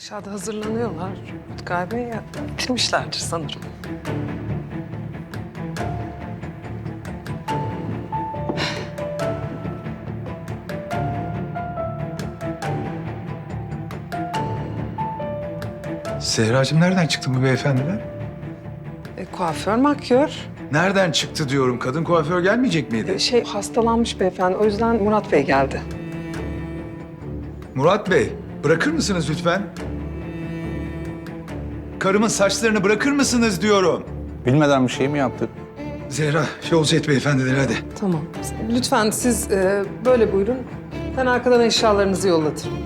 Aşağıda hazırlanıyorlar. Utkay Bey ya, bitirmişlerdir sanırım. Zehracığım nereden çıktı bu beyefendiler? E, kuaför, makyör. Nereden çıktı diyorum. Kadın kuaför gelmeyecek miydi? E, şey hastalanmış beyefendi. O yüzden Murat Bey geldi. Murat Bey, bırakır mısınız lütfen? Karımın saçlarını bırakır mısınız diyorum. Bilmeden bir şey mi yaptık? Zehra, yolcu et beyefendileri hadi. Tamam. Lütfen siz e, böyle buyurun. Ben arkadan eşyalarınızı yollatırım.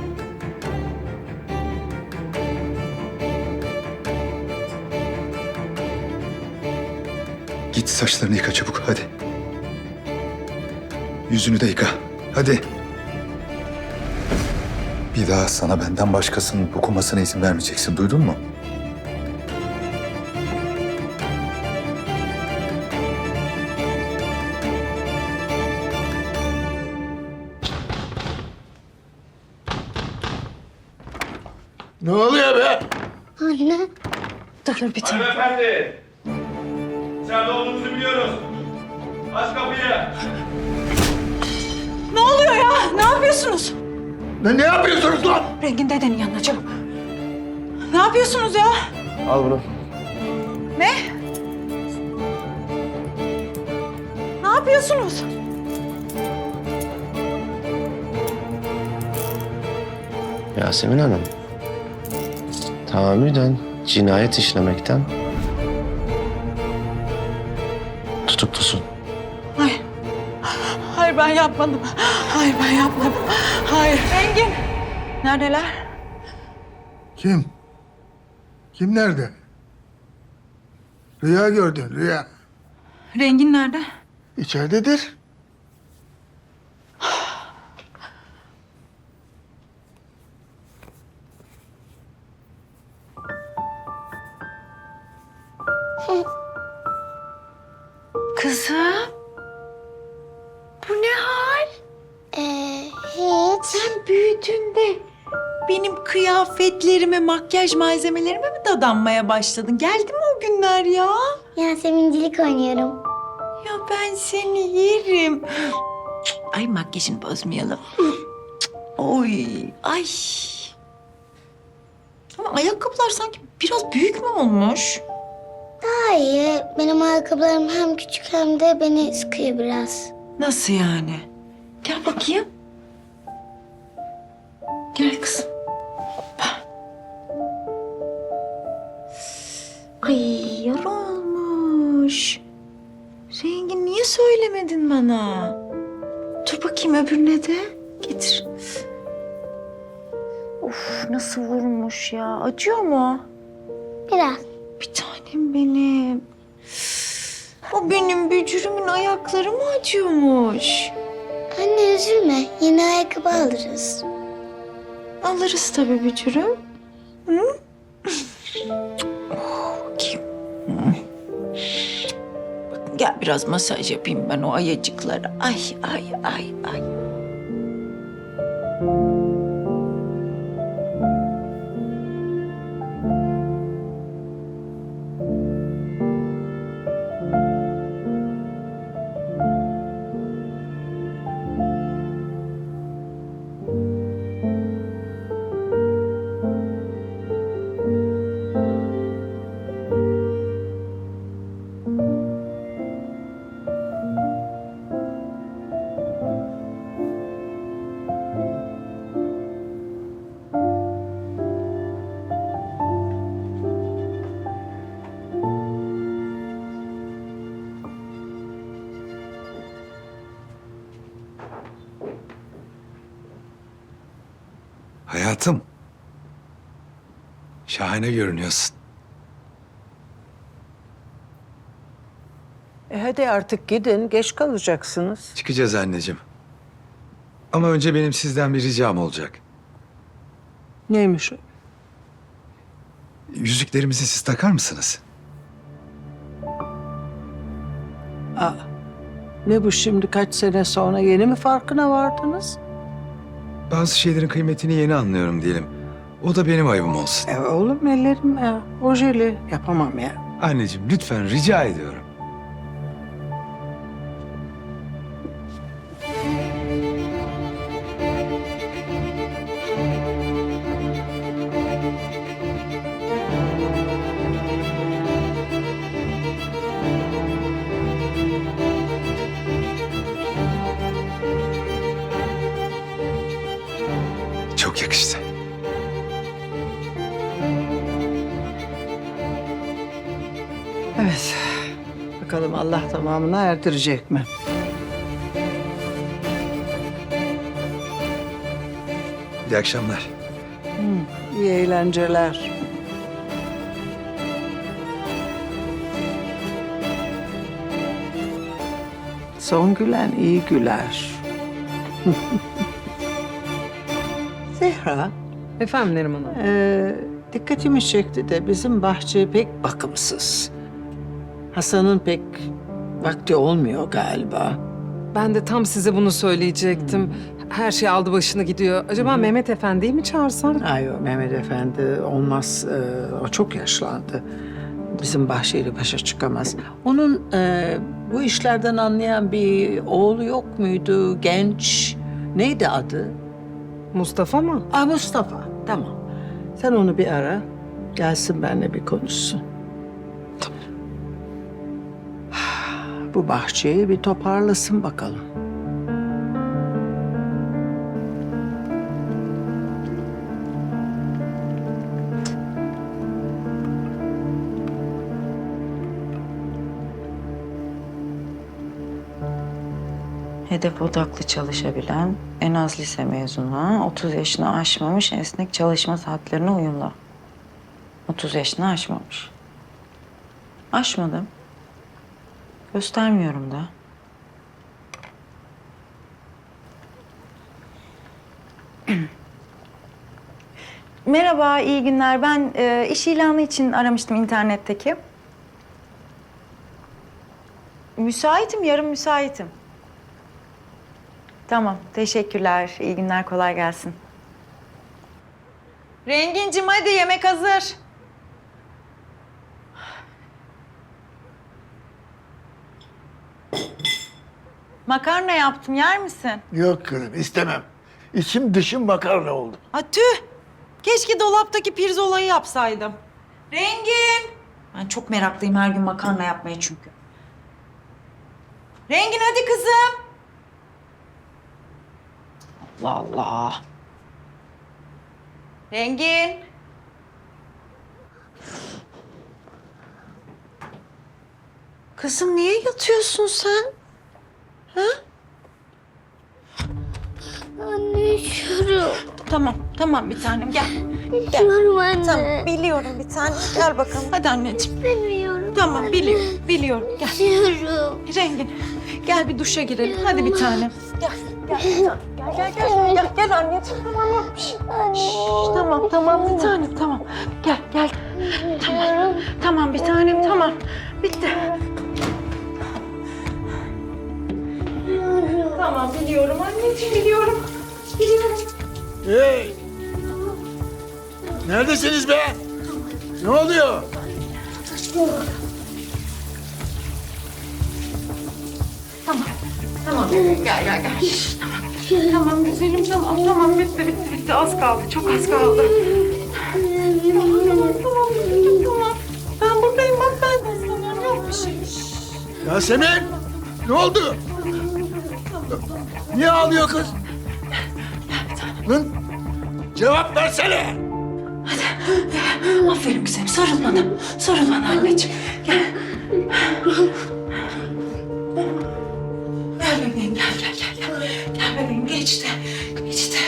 Git saçlarını yıka çabuk, hadi. Yüzünü de yıka, hadi. Bir daha sana benden başkasının dokunmasına izin vermeyeceksin, duydun mu? Ne oluyor be? Anne. Hanımefendi! İçeride olduğunuzu biliyoruz. Aç kapıyı. Ne oluyor ya? Ne yapıyorsunuz? Ne, ne yapıyorsunuz lan? Rengin dedenin yanına çabuk. Ne yapıyorsunuz ya? Al bunu. Ne? Ne yapıyorsunuz? Yasemin Hanım, tahammüden cinayet işlemekten tutuklusun. Hayır. Hayır ben yapmadım. Hayır ben yapmadım. Hayır. Rengin. Neredeler? Kim? Kim nerede? Rüya gördün, rüya. Rengin nerede? İçeridedir. Kıyafetlerime, makyaj malzemelerime mi dadanmaya başladın? Geldi mi o günler ya? Yasemincilik oynuyorum. Ya ben seni yerim. Ay makyajını bozmayalım. Oy, ay. Ama ayakkabılar sanki biraz büyük mü olmuş? Daha iyi. Benim ayakkabılarım hem küçük hem de beni sıkıyor biraz. Nasıl yani? Gel bakayım. Gel kızım. Ay yara olmuş. Rengin niye söylemedin bana? Dur bakayım öbürüne de. Getir. Of nasıl vurmuş ya. Acıyor mu? Biraz. Bir tanem benim. O benim bücürümün ayakları mı acıyormuş? Anne üzülme. Yeni ayakkabı alırız. Alırız tabii bücürüm. Hı? Hı. Bakın gel biraz masaj yapayım ben o ayacıklara. Ay ay ay ay. Hayatım. Şahane görünüyorsun. E hadi artık gidin, geç kalacaksınız. Çıkacağız anneciğim. Ama önce benim sizden bir ricam olacak. Neymiş o? Yüzüklerimizi siz takar mısınız? Aa, ne bu şimdi kaç sene sonra yeni mi farkına vardınız? Bazı şeylerin kıymetini yeni anlıyorum diyelim. O da benim ayıbım olsun. E oğlum ellerim ya. Ojeli yapamam ya. Anneciğim lütfen rica ediyorum. Erdirecek mi? İyi akşamlar. İyi eğlenceler. Son gülen iyi güler. Zehra, Efendim Neriman Hanım. Ee, dikkatimi çekti de bizim bahçe pek bakımsız. Hasan'ın pek vakti olmuyor galiba. Ben de tam size bunu söyleyecektim. Her şey aldı başını gidiyor. Acaba Mehmet Efendi'yi mi çağırsam? Ay o Mehmet Efendi olmaz. Ee, o çok yaşlandı. Bizim bahçeyle başa çıkamaz. Onun e, bu işlerden anlayan bir oğlu yok muydu? Genç. Neydi adı? Mustafa mı? Aa Mustafa. Tamam. Sen onu bir ara. Gelsin benimle bir konuşsun. Bu bahçeyi bir toparlasın bakalım. Hedef odaklı çalışabilen, en az lise mezunu, 30 yaşını aşmamış, esnek çalışma saatlerine uyumlu. 30 yaşını aşmamış. Aşmadım. Göstermiyorum da. Merhaba, iyi günler. Ben e, iş ilanı için aramıştım internetteki. Müsaitim, yarın müsaitim. Tamam, teşekkürler. İyi günler, kolay gelsin. Rengincim hadi yemek hazır. Makarna yaptım, yer misin? Yok kızım istemem. İçim dışım makarna oldu. Ha tüh! Keşke dolaptaki pirzolayı yapsaydım. Rengin! Ben çok meraklıyım her gün makarna yapmaya çünkü. Rengin hadi kızım. Allah Allah. Rengin. Kızım niye yatıyorsun sen? Anne üşüyorum. Tamam, tamam bir tanem gel. Üşüyorum anne. Tamam, biliyorum bir tanem. Gel bakalım. Hadi anneciğim. Bilmiyorum. Tamam, biliyorum, biliyorum. Gel. Üşüyorum. Rengin, gel bir duşa girelim. Hadi bir tanem. Gel, gel. Gel, gel, gel. Gel, gel anneciğim. Tamam. Şşş, tamam, tamam bir tanem, tamam. Gel, gel. Tamam, tamam bir tanem, tamam. Bitti. Tamam, biliyorum anneciğim, biliyorum. Biliyorum. Hey! Neredesiniz be? Ne oluyor? Tamam, gel, gel, gel. Şşş, tamam. Tamam güzelim, tamam, tamam. Bitti, bitti, bitti. Az kaldı, çok az kaldı. Tamam, tamam, tamam, tamam. Ben buradayım, bak ben de sana. Yok bir şey. Yasemin! Ne oldu? Niye ağlıyor kız? Lan cevap versene! Aferin güzelim, sarıl bana. Sarıl bana anneciğim. Gel. Gel bebeğim, gel, gel, gel, gel. Gel bebeğim, geçti. Geçti.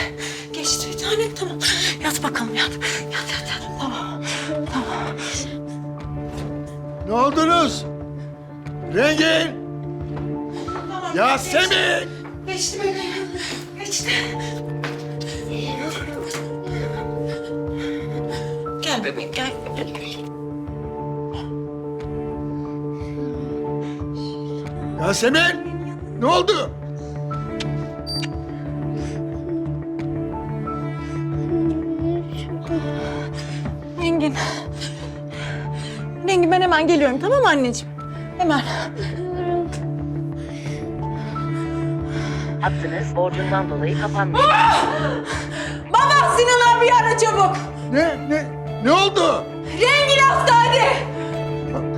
Geçti bir tanem, tamam. Yat bakalım, yat. Yat, yat, yat. Tamam, tamam. Ne oldunuz? Rengin! Tamam, Yasemin! Geçti bebeğim, geçti. Gel bebeğim, gel. Yasemin! Ne oldu? Çok Rengin. Rengin ben hemen geliyorum tamam mı anneciğim? Hemen. Hattınız borcundan dolayı kapanmış. Baba Sinan abi ara çabuk. Ne, ne, ne oldu? Rengin hasta hadi. Tamam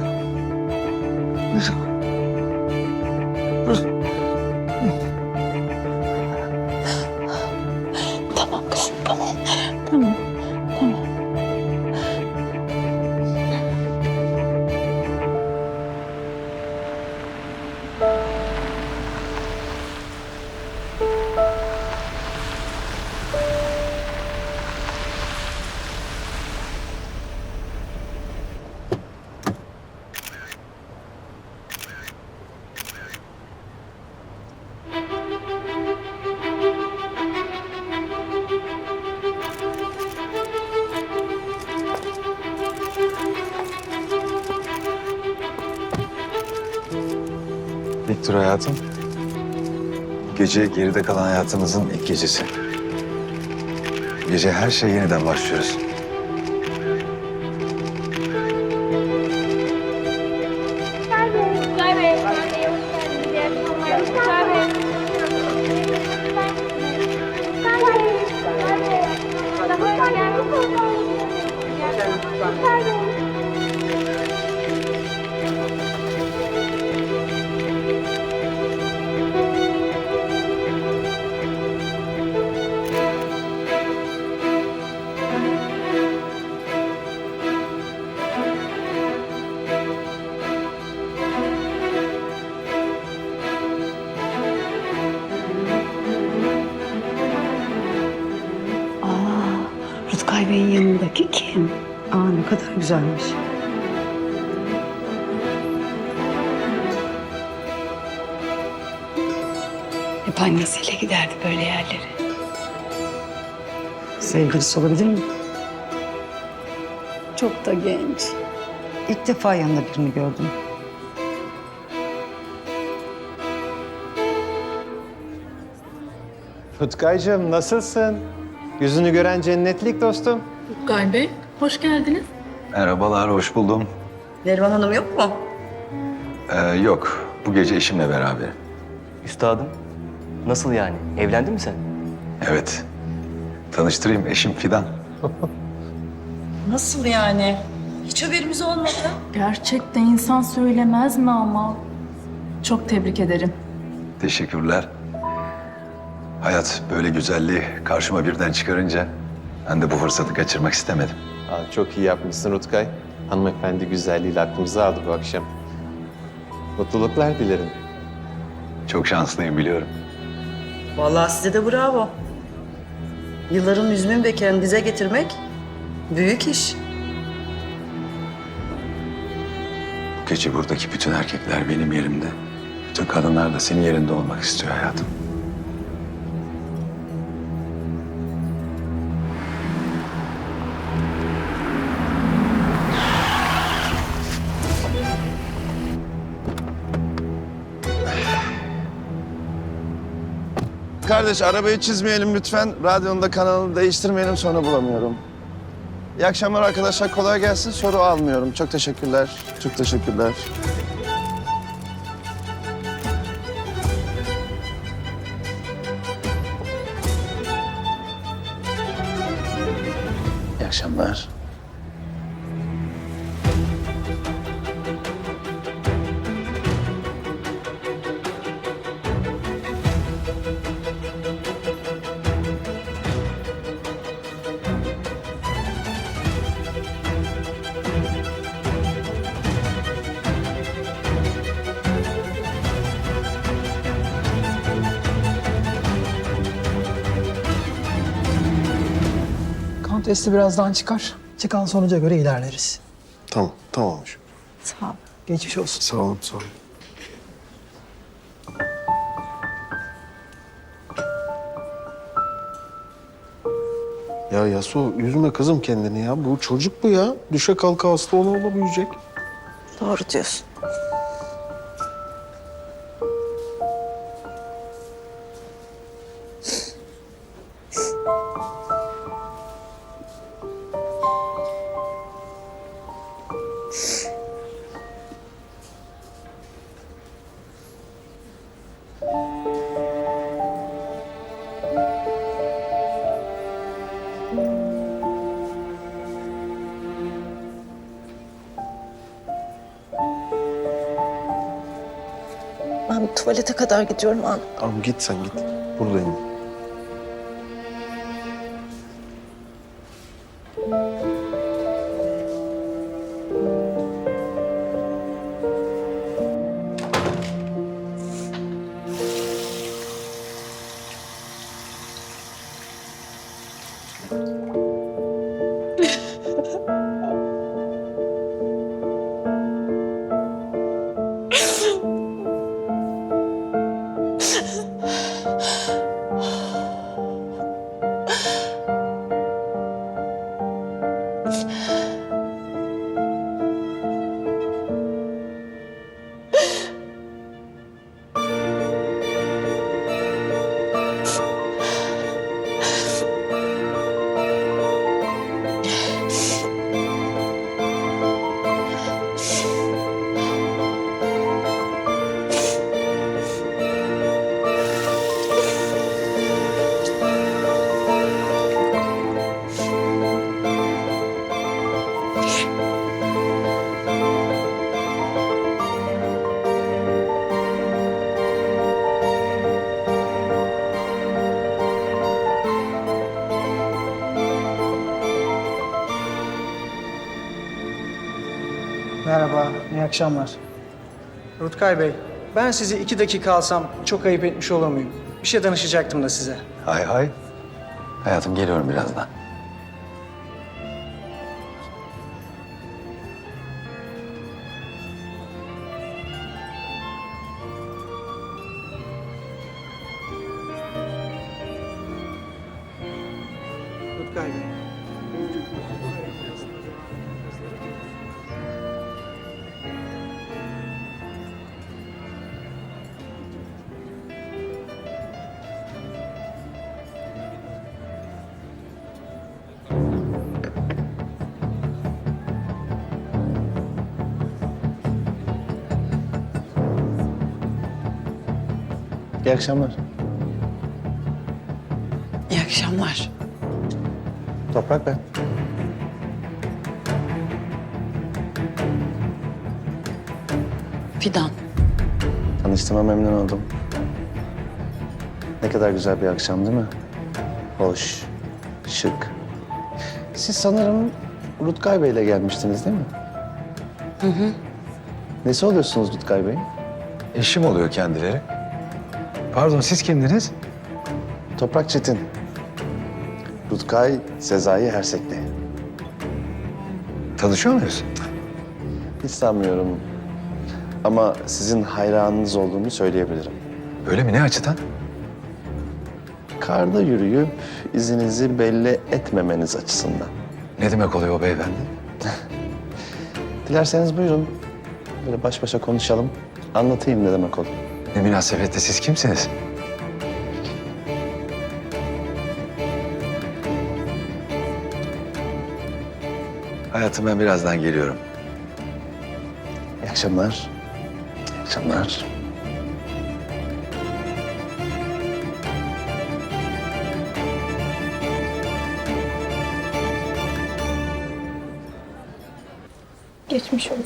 Viktor hayatım. Gece geride kalan hayatımızın ilk gecesi. Gece her şey yeniden başlıyoruz. Rutkay Bey'in yanındaki kim? Aa ne kadar güzelmiş. Hep annesiyle giderdi böyle yerlere. Sevgilisi olabilir mi? Çok da genç. İlk defa yanında birini gördüm. Rutkaycığım nasılsın? Yüzünü gören cennetlik dostum. Rutkay Bey hoş geldiniz. Merhabalar, hoş buldum. Neriman Hanım yok mu? Ee, yok, bu gece eşimle beraber. Üstadım, nasıl yani? Evlendin mi sen? Evet. Tanıştırayım, eşim Fidan. Nasıl yani? Hiç haberimiz olmadı. Gerçekten insan söylemez mi ama? Çok tebrik ederim. Teşekkürler. Hayat böyle güzelliği karşıma birden çıkarınca ben de bu fırsatı kaçırmak istemedim. Aa, çok iyi yapmışsın Rutkay. Hanımefendi güzelliğiyle aklımızı aldı bu akşam. Mutluluklar dilerim. Çok şanslıyım biliyorum. Vallahi size de bravo. Yılların müzmin bekarını dize getirmek büyük iş. Bu gece buradaki bütün erkekler benim yerimde. Bütün kadınlar da senin yerinde olmak istiyor hayatım. Kardeş arabayı çizmeyelim lütfen. Radyonun da kanalını değiştirmeyelim sonra bulamıyorum. İyi akşamlar arkadaşlar. Kolay gelsin. Soru almıyorum. Çok teşekkürler. Çok teşekkürler. İyi akşamlar. Testi birazdan çıkar. Çıkan sonuca göre ilerleriz. Tamam, tamammış. Sağ ol. Geçmiş olsun. Sağ olun, sağ olun. Ya Yasu üzme kızım kendini ya. Bu çocuk bu ya. Düşe kalka hasta ola ola büyüyecek. Doğru diyorsun. Ben tuvalete kadar gidiyorum abi. Tamam git sen git. Buradayım. 了。Akşamlar. Rutkay Bey, ben sizi iki dakika alsam çok ayıp etmiş olur muyum? Bir şey danışacaktım da size. Hay hay. Hayatım geliyorum birazdan. Rutkay Bey. İyi akşamlar. İyi akşamlar. Toprak ben. Fidan. Tanıştığıma memnun oldum. Ne kadar güzel bir akşam değil mi? Hoş, şık. Siz sanırım Rutkay Bey'le gelmiştiniz değil mi? Hı hı. Nesi oluyorsunuz Rutkay Bey? Eşim oluyor kendileri. Pardon siz kimdiniz? Toprak Çetin. Rutkay Sezai Hersekli. Tanışıyor muyuz? Hiç sanmıyorum. Ama sizin hayranınız olduğumu söyleyebilirim. Öyle mi? Ne açıdan? Karda yürüyüp izinizi belli etmemeniz açısından. Ne demek oluyor o beyefendi? Dilerseniz buyurun. Böyle baş başa konuşalım. Anlatayım ne demek olur. Ne münasebette siz kimsiniz? Hayatım ben birazdan geliyorum. İyi akşamlar. İyi akşamlar. Geçmiş olsun.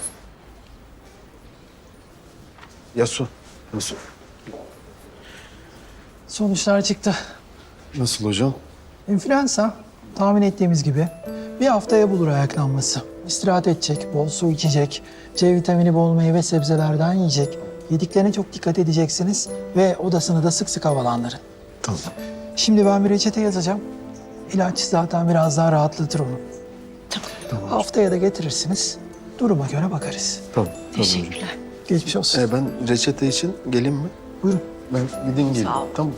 Yasu. Nasıl? Sonuçlar çıktı. Nasıl hocam? İnfluenza, tahmin ettiğimiz gibi bir haftaya bulur ayaklanması. İstirahat edecek, bol su içecek, C vitamini bol meyve sebzelerden yiyecek. Yediklerine çok dikkat edeceksiniz ve odasını da sık sık havalandırın. Tamam. Şimdi ben bir reçete yazacağım. İlaç zaten biraz daha rahatlatır onu. Tamam. Haftaya da getirirsiniz. Duruma göre bakarız. Tamam. Teşekkürler. Geçmiş olsun. Ee, ben reçete için geleyim mi? Buyurun. Ben gideyim geleyim. Tamam.